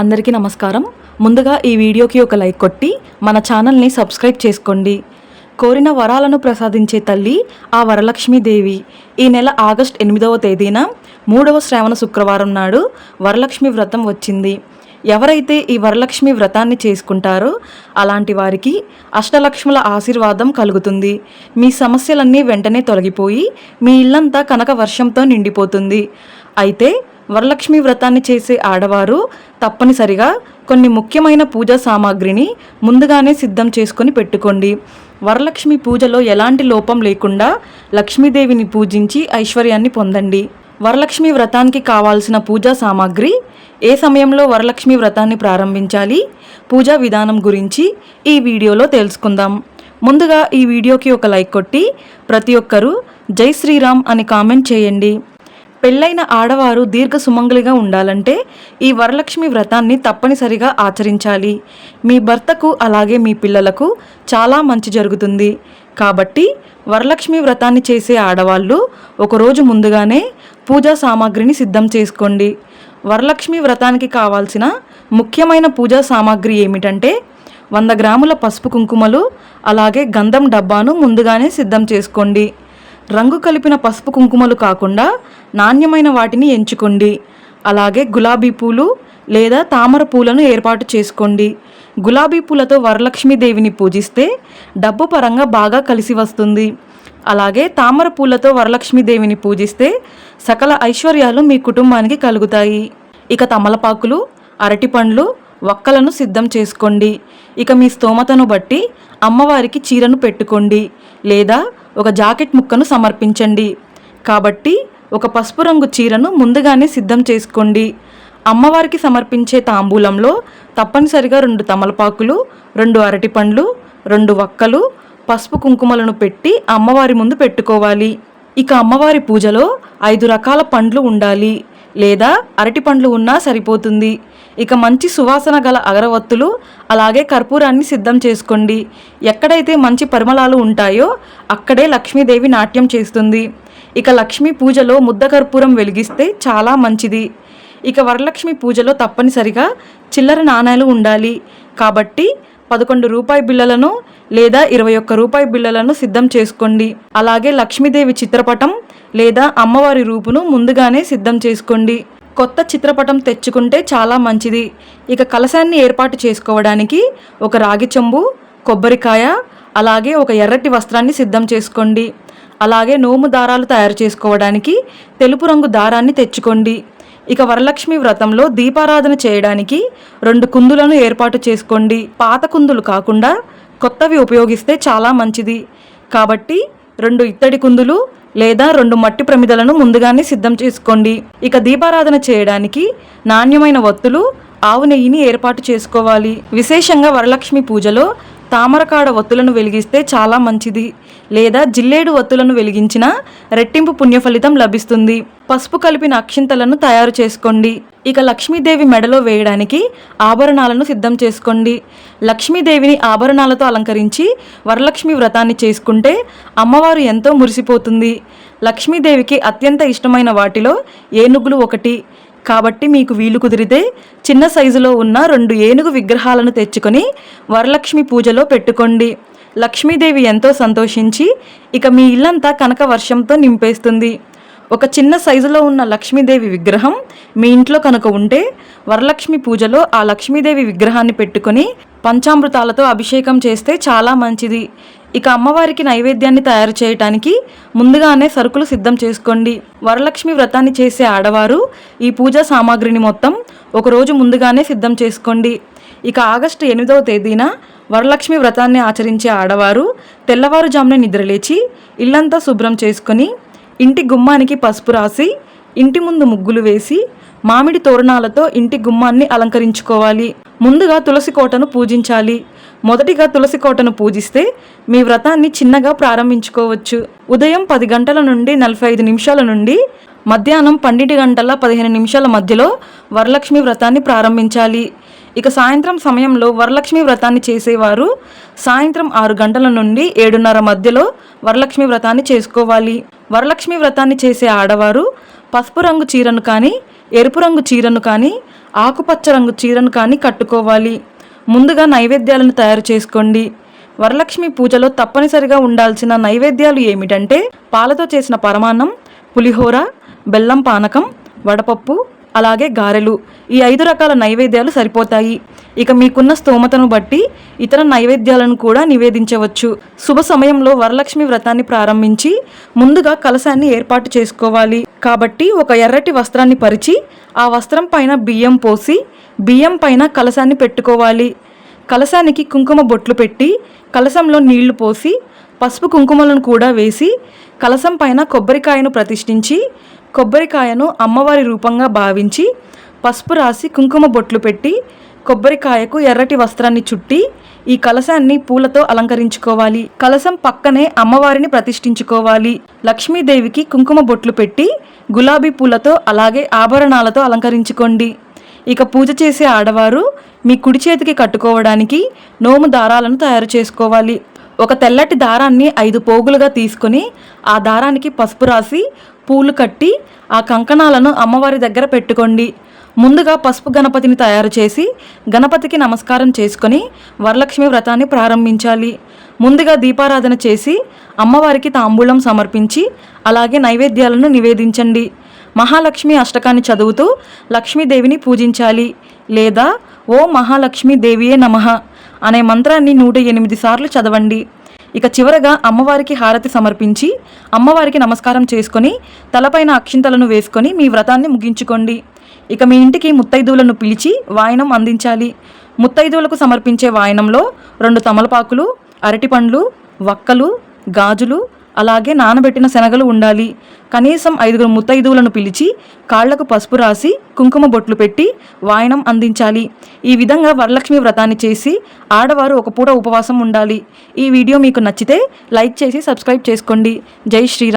అందరికీ నమస్కారం. ముందుగా ఈ వీడియోకి ఒక లైక్ కొట్టి మన ఛానల్ని సబ్స్క్రైబ్ చేసుకోండి. కోరిన వరాలను ప్రసాదించే తల్లి ఆ వరలక్ష్మీదేవి ఈ నెల ఆగస్ట్ ఎనిమిదవ తేదీన మూడవ శ్రావణ శుక్రవారం నాడు వరలక్ష్మి వ్రతం వచ్చింది. ఎవరైతే ఈ వరలక్ష్మి వ్రతాన్ని చేసుకుంటారో అలాంటి వారికి అష్టలక్ష్ముల ఆశీర్వాదం కలుగుతుంది. మీ సమస్యలన్నీ వెంటనే తొలగిపోయి మీ ఇల్లంతా కనక వర్షంతో నిండిపోతుంది. అయితే వరలక్ష్మి వ్రతాన్ని చేసే ఆడవారు తప్పనిసరిగా కొన్ని ముఖ్యమైన పూజా సామాగ్రిని ముందుగానే సిద్ధం చేసుకొని పెట్టుకోండి. వరలక్ష్మి పూజలో ఎలాంటి లోపం లేకుండా లక్ష్మీదేవిని పూజించి ఐశ్వర్యాన్ని పొందండి. వరలక్ష్మి వ్రతానికి కావాల్సిన పూజా సామాగ్రి ఏ సమయంలో వరలక్ష్మి వ్రతాన్ని ప్రారంభించాలి పూజా విధానం గురించి ఈ వీడియోలో తెలుసుకుందాం. ముందుగా ఈ వీడియోకి ఒక లైక్ కొట్టి ప్రతి ఒక్కరూ జై శ్రీరామ్ అని కామెంట్ చేయండి. పెళ్ళైన ఆడవారు దీర్ఘ సుమంగలిగా ఉండాలంటే ఈ వరలక్ష్మి వ్రతాన్ని తప్పనిసరిగా ఆచరించాలి. మీ భర్తకు అలాగే మీ పిల్లలకు చాలా మంచి జరుగుతుంది. కాబట్టి వరలక్ష్మి వ్రతాన్ని చేసే ఆడవాళ్ళు ఒకరోజు ముందుగానే పూజా సామాగ్రిని సిద్ధం చేసుకోండి. వరలక్ష్మి వ్రతానికి కావాల్సిన ముఖ్యమైన పూజా సామాగ్రి ఏమిటంటే వంద గ్రాముల పసుపు కుంకుమలు అలాగే గంధం డబ్బాను ముందుగానే సిద్ధం చేసుకోండి. రంగు కలిపిన పసుపు కుంకుమలు కాకుండా నాణ్యమైన వాటిని ఎంచుకోండి. అలాగే గులాబీ పూలు లేదా తామర పూలను ఏర్పాటు చేసుకోండి. గులాబీ పూలతో వరలక్ష్మీదేవిని పూజిస్తే డబ్బు పరంగా బాగా కలిసి వస్తుంది. అలాగే తామర పూలతో వరలక్ష్మీదేవిని పూజిస్తే సకల ఐశ్వర్యాలు మీ కుటుంబానికి కలుగుతాయి. ఇక తమలపాకులు అరటిపండ్లు వక్కలను సిద్ధం చేసుకోండి. ఇక మీ స్తోమతను బట్టి అమ్మవారికి చీరను పెట్టుకోండి. లేదా ఒక జాకెట్ ముక్కను సమర్పించండి. కాబట్టి ఒక పసుపు రంగు చీరను ముందుగానే సిద్ధం చేసుకోండి. అమ్మవారికి సమర్పించే తాంబూలంలో తప్పనిసరిగా రెండు తమలపాకులు రెండు అరటిపండ్లు రెండు వక్కలు పసుపు కుంకుమలను పెట్టి అమ్మవారి ముందు పెట్టుకోవాలి. ఇక అమ్మవారి పూజలో ఐదు రకాల పండ్లు ఉండాలి. లేదా అరటిపండ్లు ఉన్నా సరిపోతుంది. ఇక మంచి సువాసన గల అగరవత్తులు అలాగే కర్పూరాన్ని సిద్ధం చేసుకోండి. ఎక్కడైతే మంచి పరిమళాలు ఉంటాయో అక్కడే లక్ష్మీదేవి నాట్యం చేస్తుంది. ఇక లక్ష్మీ పూజలో ముద్ద కర్పూరం వెలిగిస్తే చాలా మంచిది. ఇక వరలక్ష్మి పూజలో తప్పనిసరిగా చిల్లర నాణాలు ఉండాలి. కాబట్టి పదకొండు రూపాయి బిళ్ళలను లేదా ఇరవై ఒక్క రూపాయి బిళ్ళలను సిద్ధం చేసుకోండి. అలాగే లక్ష్మీదేవి చిత్రపటం లేదా అమ్మవారి రూపును ముందుగానే సిద్ధం చేసుకోండి. కొత్త చిత్రపటం తెచ్చుకుంటే చాలా మంచిది. ఇక కలశాన్ని ఏర్పాటు చేసుకోవడానికి ఒక రాగి చెంబు కొబ్బరికాయ అలాగే ఒక ఎర్రటి వస్త్రాన్ని సిద్ధం చేసుకోండి. అలాగే నోము దారాలు తయారు చేసుకోవడానికి తెలుపు రంగు దారాన్ని తెచ్చుకోండి. ఇక వరలక్ష్మి వ్రతంలో దీపారాధన చేయడానికి రెండు కుందులను ఏర్పాటు చేసుకోండి. పాత కుందులు కాకుండా కొత్తవి ఉపయోగిస్తే చాలా మంచిది. కాబట్టి రెండు ఇత్తడి కుందులు లేదా రెండు మట్టి ప్రమిదలను ముందుగానే సిద్ధం చేసుకోండి. ఇక దీపారాధన చేయడానికి నాణ్యమైన వత్తులు ఆవు నెయ్యిని ఏర్పాటు చేసుకోవాలి. విశేషంగా వరలక్ష్మి పూజలో తామరకాడ ఒత్తులను వెలిగిస్తే చాలా మంచిది. లేదా జిల్లేడు ఒత్తులను వెలిగించిన రెట్టింపు పుణ్యఫలితం లభిస్తుంది. పసుపు కలిపిన అక్షింతలను తయారు చేసుకోండి. ఇక లక్ష్మీదేవి మెడలో వేయడానికి ఆభరణాలను సిద్ధం చేసుకోండి. లక్ష్మీదేవిని ఆభరణాలతో అలంకరించి వరలక్ష్మి వ్రతాన్ని చేసుకుంటే అమ్మవారు ఎంతో మురిసిపోతుంది. లక్ష్మీదేవికి అత్యంత ఇష్టమైన వాటిలో ఏనుగులు ఒకటి. కాబట్టి మీకు వీలు కుదిరితే చిన్న సైజులో ఉన్న రెండు ఏనుగు విగ్రహాలను తెచ్చుకొని వరలక్ష్మి పూజలో పెట్టుకోండి. లక్ష్మీదేవి ఎంతో సంతోషించి ఇక మీ ఇల్లంతా కనక వర్షంతో నింపేస్తుంది. ఒక చిన్న సైజులో ఉన్న లక్ష్మీదేవి విగ్రహం మీ ఇంట్లో కనుక ఉంటే వరలక్ష్మి పూజలో ఆ లక్ష్మీదేవి విగ్రహాన్ని పెట్టుకొని పంచామృతాలతో అభిషేకం చేస్తే చాలా మంచిది. ఇక అమ్మవారికి నైవేద్యాన్ని తయారు చేయటానికి ముందుగానే సరుకులు సిద్ధం చేసుకోండి. వరలక్ష్మి వ్రతాన్ని చేసే ఆడవారు ఈ పూజా సామాగ్రిని మొత్తం ఒకరోజు ముందుగానే సిద్ధం చేసుకోండి. ఇక ఆగస్టు ఎనిమిదవ తేదీన వరలక్ష్మి వ్రతాన్ని ఆచరించే ఆడవారు తెల్లవారుజామున నిద్రలేచి ఇల్లంతా శుభ్రం చేసుకొని ఇంటి గుమ్మానికి పసుపు రాసి ఇంటి ముందు ముగ్గులు వేసి మామిడి తోరణాలతో ఇంటి గుమ్మాన్ని అలంకరించుకోవాలి. ముందుగా తులసి కోటను పూజించాలి. మొదటిగా తులసి కోటను పూజిస్తే మీ వ్రతాన్ని చిన్నగా ప్రారంభించుకోవచ్చు. ఉదయం పది గంటల నుండి నలభై ఐదు నిమిషాల నుండి మధ్యాహ్నం పన్నెండు గంటల పదిహేను నిమిషాల మధ్యలో వరలక్ష్మి వ్రతాన్ని ప్రారంభించాలి. ఇక సాయంత్రం సమయంలో వరలక్ష్మి వ్రతాన్ని చేసేవారు సాయంత్రం ఆరు గంటల నుండి ఏడున్నర మధ్యలో వరలక్ష్మి వ్రతాన్ని చేసుకోవాలి. వరలక్ష్మి వ్రతాన్ని చేసే ఆడవారు పసుపు రంగు చీరను కానీ ఎరుపు రంగు చీరను కానీ ఆకుపచ్చ రంగు చీరను కానీ కట్టుకోవాలి. ముందుగా నైవేద్యాలను తయారు చేసుకోండి. వరలక్ష్మి పూజలో తప్పనిసరిగా ఉండాల్సిన నైవేద్యాలు ఏమిటంటే పాలతో చేసిన పరమాన్నం పులిహోర బెల్లం పానకం వడపప్పు అలాగే గారెలు. ఈ ఐదు రకాల నైవేద్యాలు సరిపోతాయి. ఇక మీకున్న స్తోమతను బట్టి ఇతర నైవేద్యాలను కూడా నివేదించవచ్చు. శుభ సమయంలో వరలక్ష్మి వ్రతాన్ని ప్రారంభించి ముందుగా కలశాన్ని ఏర్పాటు చేసుకోవాలి. కాబట్టి ఒక ఎర్రటి వస్త్రాన్ని పరిచి ఆ వస్త్రం పైన బియ్యం పోసి బియ్యం పైన కలశాన్ని పెట్టుకోవాలి. కలశానికి కుంకుమ బొట్లు పెట్టి కలశంలో నీళ్ళు పోసి పసుపు కుంకుమలను కూడా వేసి కలశం పైన కొబ్బరికాయను ప్రతిష్ఠించి కొబ్బరికాయను అమ్మవారి రూపంగా భావించి పసుపు రాసి కుంకుమ బొట్లు పెట్టి కొబ్బరికాయకు ఎర్రటి వస్త్రాన్ని చుట్టి ఈ కలశాన్ని పూలతో అలంకరించుకోవాలి. కలశం పక్కనే అమ్మవారిని ప్రతిష్ఠించుకోవాలి. లక్ష్మీదేవికి కుంకుమ బొట్లు పెట్టి గులాబీ పూలతో అలాగే ఆభరణాలతో అలంకరించుకోండి. ఇక పూజ చేసే ఆడవారు మీ కుడి చేతికి కట్టుకోవడానికి నోము దారాలను తయారు చేసుకోవాలి. ఒక తెల్లటి దారాన్ని ఐదు పోగులుగా తీసుకొని ఆ దారానికి పసుపు రాసి పూలు కట్టి ఆ కంకణాలను అమ్మవారి దగ్గర పెట్టుకోండి. ముందుగా పసుపు గణపతిని తయారు చేసి గణపతికి నమస్కారం చేసుకొని వరలక్ష్మి వ్రతాన్ని ప్రారంభించాలి. ముందుగా దీపారాధన చేసి అమ్మవారికి తాంబూలం సమర్పించి అలాగే నైవేద్యాలను నివేదించండి. మహాలక్ష్మి అష్టకాన్ని చదువుతూ లక్ష్మీదేవిని పూజించాలి. లేదా ఓ మహాలక్ష్మి దేవియే నమః. అనే మంత్రాన్ని నూట ఎనిమిది సార్లు చదవండి. ఇక చివరగా అమ్మవారికి హారతి సమర్పించి అమ్మవారికి నమస్కారం చేసుకొని తలపైన అక్షింతలను వేసుకొని మీ వ్రతాన్ని ముగించుకోండి. ఇక మీ ఇంటికి ముత్తైదువులను పిలిచి వాయనం అందించాలి. ముత్తైదువులకు సమర్పించే వాయనంలో రెండు తమలపాకులు అరటిపండ్లు వక్కలు గాజులు అలాగే నానబెట్టిన శనగలు ఉండాలి. కనీసం ఐదుగురు ముత్తైదువులను పిలిచి కాళ్ళకు పసుపు రాసి కుంకుమ బొట్లు పెట్టి వాయనం అందించాలి. ఈ విధంగా వరలక్ష్మి వ్రతాన్ని చేసి ఆడవారు ఒక పూట ఉపవాసం ఉండాలి. ఈ వీడియో మీకు నచ్చితే లైక్ చేసి సబ్స్క్రైబ్ చేసుకోండి. జై శ్రీరామ్.